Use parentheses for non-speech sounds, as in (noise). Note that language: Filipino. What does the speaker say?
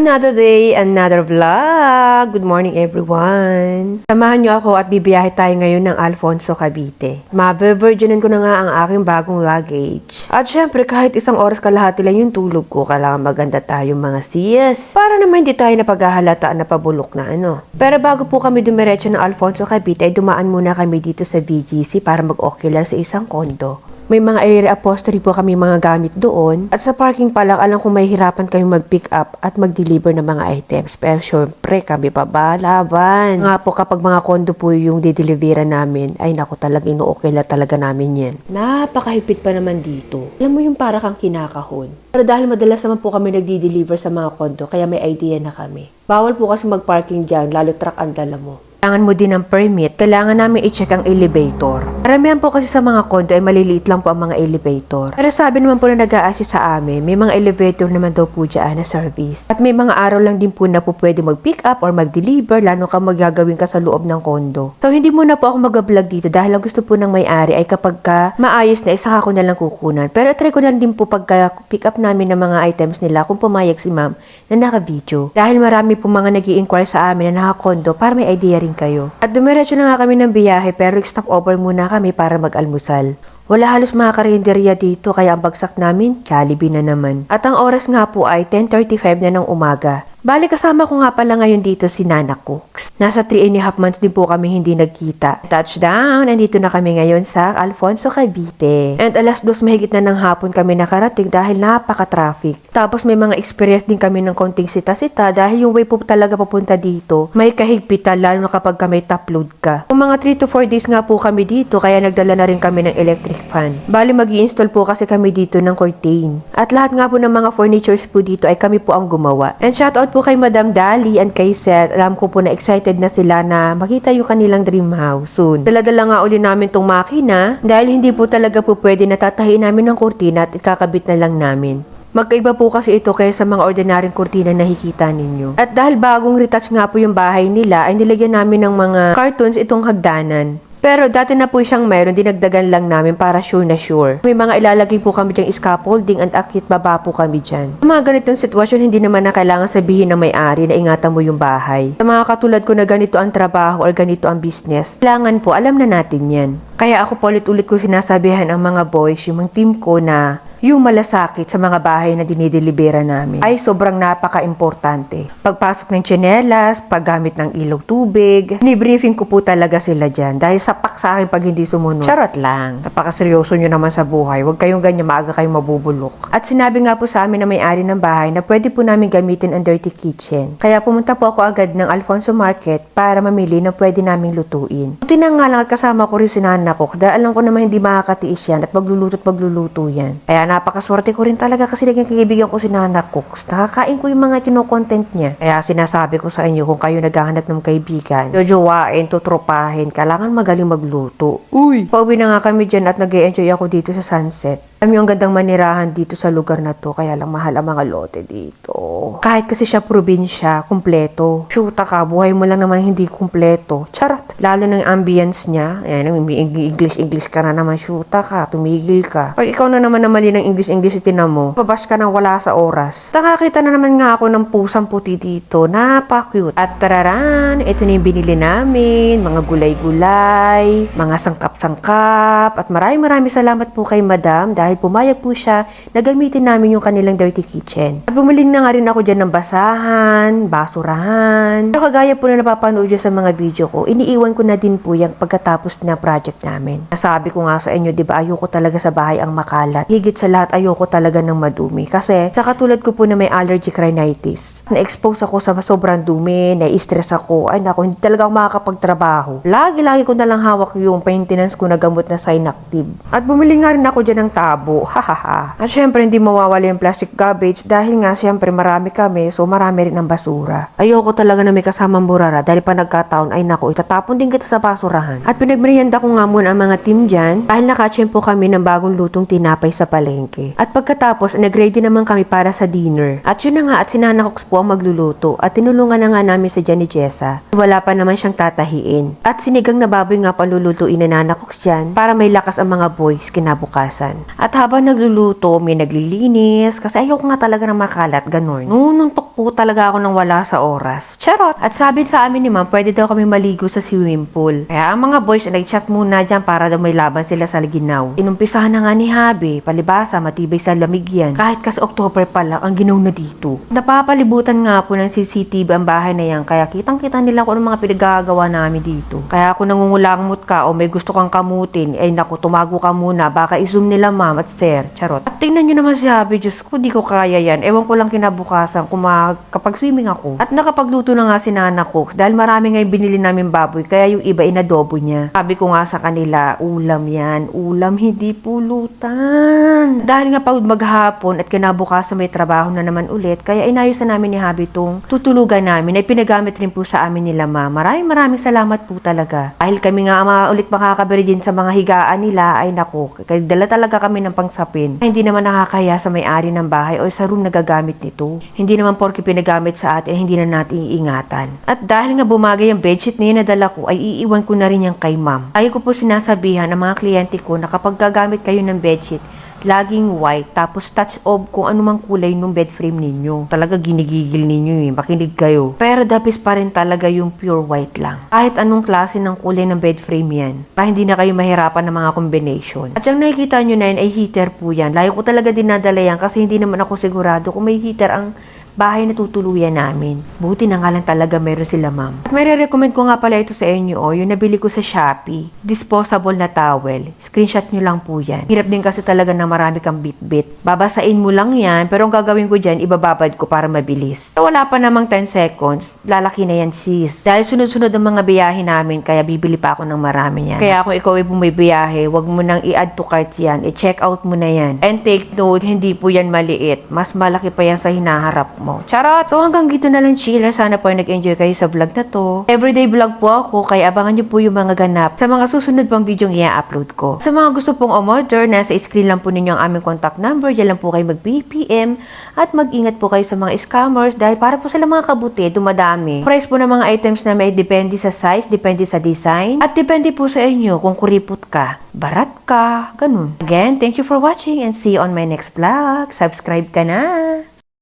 Another day, another vlog. Good morning everyone. Samahan niyo ako at bibiyahe tayo ngayon ng Alfonso Cavite. Mabe-virginin ko na nga ang aking bagong luggage. At syempre kahit isang oras kalahati lang yung tulog ko, kailangan maganda tayo mga sis. Para naman hindi tayo napaghahalataan na pabulok na ano. Pero bago po kami dumiretso ng Alfonso Cavite, dumaan muna kami dito sa BGC para mag-ocular sa isang kondo. May mga area upholstery po kami mga gamit doon. At sa parking pa lang, alam kong may hirapan kami mag-pick up at mag-deliver ng mga items. Pero syempre, kami pa ba? Laban. Nga po kapag mga kondo po yung dideliveran namin, ay naku talaga ino-okay na talaga namin yan. Napakahigpit pa naman dito. Alam mo yung para kang kinakahon. Pero dahil madalas naman po kami nagdi-deliver sa mga kondo, kaya may idea na kami. Bawal po kasi mag-parking dyan, lalo truck ang dala mo. Kailangan mo din ng permit, kailangan namin i-check ang elevator. Karamihan po kasi sa mga kondo ay maliliit lang po ang mga elevator. Pero sabi naman po na nag sa amin, may mga elevator naman daw po dyan na service. At may mga araw lang din po na po pwede mag-pick up or mag-deliver, lalo ka magagawin ka sa loob ng kondo. So hindi muna po ako mag-vlog dito dahil ang gusto po ng may-ari ay kapag ka maayos na, isa ako na lang kukunan. Pero try ko na din po pagka pick up namin ng mga items nila kung pumayag si ma'am na naka-video. Dahil marami po mga nag inquire sa amin na naka-kondo para may idea rin kayo. At dumiretso na nga kami ng biyahe pero stop over muna kami para mag-almusal. Wala halos mga karinderya dito kaya ang bagsak namin, Jollibee na naman. At ang oras nga po ay 10.35 na ng umaga. Bali kasama ko nga pala ngayon dito si Nana Cooks. Nasa 3 and a half months din po kami hindi nagkita. Touchdown! Andito na kami ngayon sa Alfonso, Cavite. And alas dos mahigit na ng hapon kami nakarating dahil napaka-traffic. Tapos may mga experience din kami ng konting sita-sita dahil yung way po talaga papunta dito, may kahigpitan lalo na kapag ka may top load ka. Kung mga 3 to 4 days nga po kami dito kaya nagdala na rin kami ng electric fan. Bali mag install po kasi kami dito ng curtain. At lahat nga po ng mga furnitures po dito ay kami po ang gumawa. And po kay Madam Dali and kay Seth. Alam ko po na excited na sila na makita yung kanilang dream house soon. Dala-dala nga uli namin tong makina dahil hindi po talaga po pwede na tatahiin namin ng kurtina at ikakabit na lang namin. Magkaiba po kasi ito kaysa mga ordinaryong kurtina na nakikita ninyo. At dahil bagong retouch nga po yung bahay nila, ay nilagyan namin ng mga cartoons itong hagdanan. Pero dati na po siyang mayroon, dinagdagan lang namin para sure na sure. May mga ilalagay po kami dyang scaffolding at akit baba po kami dyan. Sa mga ganitong sitwasyon, hindi naman na kailangan sabihin ng may-ari na ingatan mo yung bahay. Sa mga katulad ko na ganito ang trabaho or ganito ang business, kailangan po alam na natin yan. Kaya ako po ulit-ulit ko sinasabihan ang mga boys, yung mga team ko na yung malasakit sa mga bahay na dinidelibera namin ay sobrang napaka-importante. Pagpasok ng tsinelas, paggamit ng ilaw tubig, ni-briefing ko po talaga sila dyan dahil sapak sa akin pag hindi sumunod. Charot lang. Napakaseryoso nyo naman sa buhay. Huwag kayong ganyan, maaga kayong mabubulok. At sinabi nga po sa amin na may-ari ng bahay na pwede po namin gamitin ang dirty kitchen. Kaya pumunta po ako agad ng Alfonso Market para mamili ng pwede naming lutuin. Buti na nga lang at kasama ko rin si Nana ko dahil alam ko naman hindi makakatiis yan at magluluto at magluluto yan. Kaya napakaswerte ko rin talaga kasi naging kaibigan ko si Nana Cooks. Nakakain ko yung mga kino-content niya. Kaya sinasabi ko sa inyo kung kayo naghahanap ng kaibigan, jojowain, tutropahin, kailangan magaling magluto. Uy! Pauwi na nga kami dyan at nag enjoy ako dito sa sunset. Alam yung gandang manirahan dito sa lugar na to, kaya lang mahal ang mga lote dito. Kahit kasi siya probinsya, kumpleto. Shoota ka, buhay mo lang naman hindi kumpleto. Charot! Lalo na yung ambience niya. Ayan, English-English ka na naman, shoota ka, tumigil ka. Pag ikaw na naman na mali ng English-English tinan mo, pabash ka nang wala sa oras. Nakakita na naman nga ako ng pusang puti dito. Napaka-cute. At tararan, ito na yung binili namin. Mga gulay-gulay, mga sangkap-sangkap. At maraming maraming salamat po kay madam dahil pumayag po siya na gamitin namin yung kanilang dirty kitchen. At bumili na nga rin ako dyan ng basahan, basurahan. Pero kagaya po na napapanood sa mga video ko, iniiwan ko na din po yung pagkatapos ng project namin. Nasabi ko nga sa inyo, di ba, ayoko talaga sa bahay ang makalat. Higit sa lahat, ayoko talaga ng madumi. Kasi sa katulad ko po na may allergic rhinitis, na-expose ako sa sobrang dumi, na-stress ako, ay naku, hindi talaga ako makakapagtrabaho. Lagi-lagi ko na lang hawak yung maintenance ko na gamot na Synactive. At bumili nga rin ako dyan ng tabo, (laughs) hahaha. At syempre, hindi mawawala yung plastic garbage dahil nga syempre marami kami, so marami rin ang basura. Ayoko talaga na may kasamang burara dahil pa nagkataon, ay naku, itatapon itapon din kita sa basurahan. At pinagmerienda ko nga muna ang mga team dyan dahil nakatsyempo kami ng bagong lutong tinapay sa palengke. At pagkatapos, nag-ready naman kami para sa dinner. At yun na nga, at si Nana Cox po ang magluluto. At tinulungan na nga namin si Jenny Jessa. Wala pa naman siyang tatahiin. At sinigang na baboy nga palulutuin na Nana Cox dyan para may lakas ang mga boys kinabukasan. At habang nagluluto, may naglilinis kasi ayoko nga talaga ng makalat, ganun. Nununtok po talaga ako ng wala sa oras. Charot! At sabi sa amin ni ma'am, pwede daw kami maligo sa swimming pool. Kaya ang mga boys ay nag-chat muna dyan para daw may laban sila sa ginaw. Inumpisahan na nga ni Habi, palibasa, matibay sa lamig yan. Kahit kasi October pa lang, ang ginaw na dito. Napapalibutan nga po ng CCTV ang bahay na yan, kaya kitang-kita nila kung ano mga pinagagawa namin dito. Kaya kung nangungulangot ka o may gusto kang kamutin, ay naku, tumago ka muna, baka i-zoom nila ma'am at sir. Charot. At tingnan nyo naman si Habi, Diyos ko, di ko kaya yan. Ewan ko lang kinabukasan kung ma- kapag swimming ako. At nakapagluto na nga si Nana Cook dahil marami nga yung binili namin baboy, kaya yung iba inadobo niya. Sabi ko nga sa kanila, ulam yan, ulam, hindi pulutan. Dahil nga pagod maghapon at kinabukasan may trabaho na naman ulit, kaya inayos na namin ni Habi tong tutulugan namin ay pinagamit rin po sa amin nila ma. Maraming maraming salamat po talaga. Dahil kami nga mga ulit makakabili din sa mga higaan nila, ay nako, dala talaga kami ng pangsapin. Ay, hindi naman nakakaya sa may-ari ng bahay o sa room na gagamit nito. Hindi naman porke pinagamit sa atin, hindi na natin iingatan. At dahil nga bumagay ang bedsheet na yun na dala ko, ay iiwan ko na rin yan kay ma'am. Ayaw ko po sinasabihan ng mga kliyente ko na kapag gagamit kayo ng bedsheet, laging white, tapos touch of kung anumang kulay ng bed frame ninyo. Talaga ginigigil ninyo eh, makinig kayo. Pero dapis pa rin talaga yung pure white lang. Kahit anong klase ng kulay ng bed frame yan, para hindi na kayo mahirapan ng mga combination. At yung nakikita nyo na yun ay heater po yan. Layo ko talaga dinadala yan kasi hindi naman ako sigurado kung may heater ang bahay na tutuluyan namin. Buti na nga lang talaga meron sila ma'am. At may recommend ko nga pala ito sa inyo o, yung nabili ko sa Shopee. Disposable na towel. Screenshot nyo lang po yan. Hirap din kasi talaga na marami kang bit-bit. Babasain mo lang yan, pero ang gagawin ko dyan, ibababad ko para mabilis. So, wala pa namang 10 seconds, lalaki na yan sis. Dahil sunod-sunod ang mga biyahe namin, kaya bibili pa ako ng marami yan. Kaya kung ikaw ay bumibiyahe, wag mo nang i-add to cart yan. I-check out mo na yan. And take note, hindi po yan maliit. Mas malaki pa yan sa hinaharap mo. Charot! So hanggang dito na lang chiller. Sana po ay nag-enjoy kayo sa vlog na to. Everyday vlog po ako, kaya abangan nyo po yung mga ganap sa mga susunod pang video i-upload ko. Sa mga gusto pong umorder, nasa screen lang po ninyo ang aming contact number. Diyan lang po kayo mag-BPM at mag-ingat po kayo sa mga scammers dahil para po sila mga kabuti, dumadami. Price po ng mga items na may depende sa size, depende sa design, at depende po sa inyo kung kuripot ka, barat ka, ganun. Again, thank you for watching and see you on my next vlog. Subscribe ka na!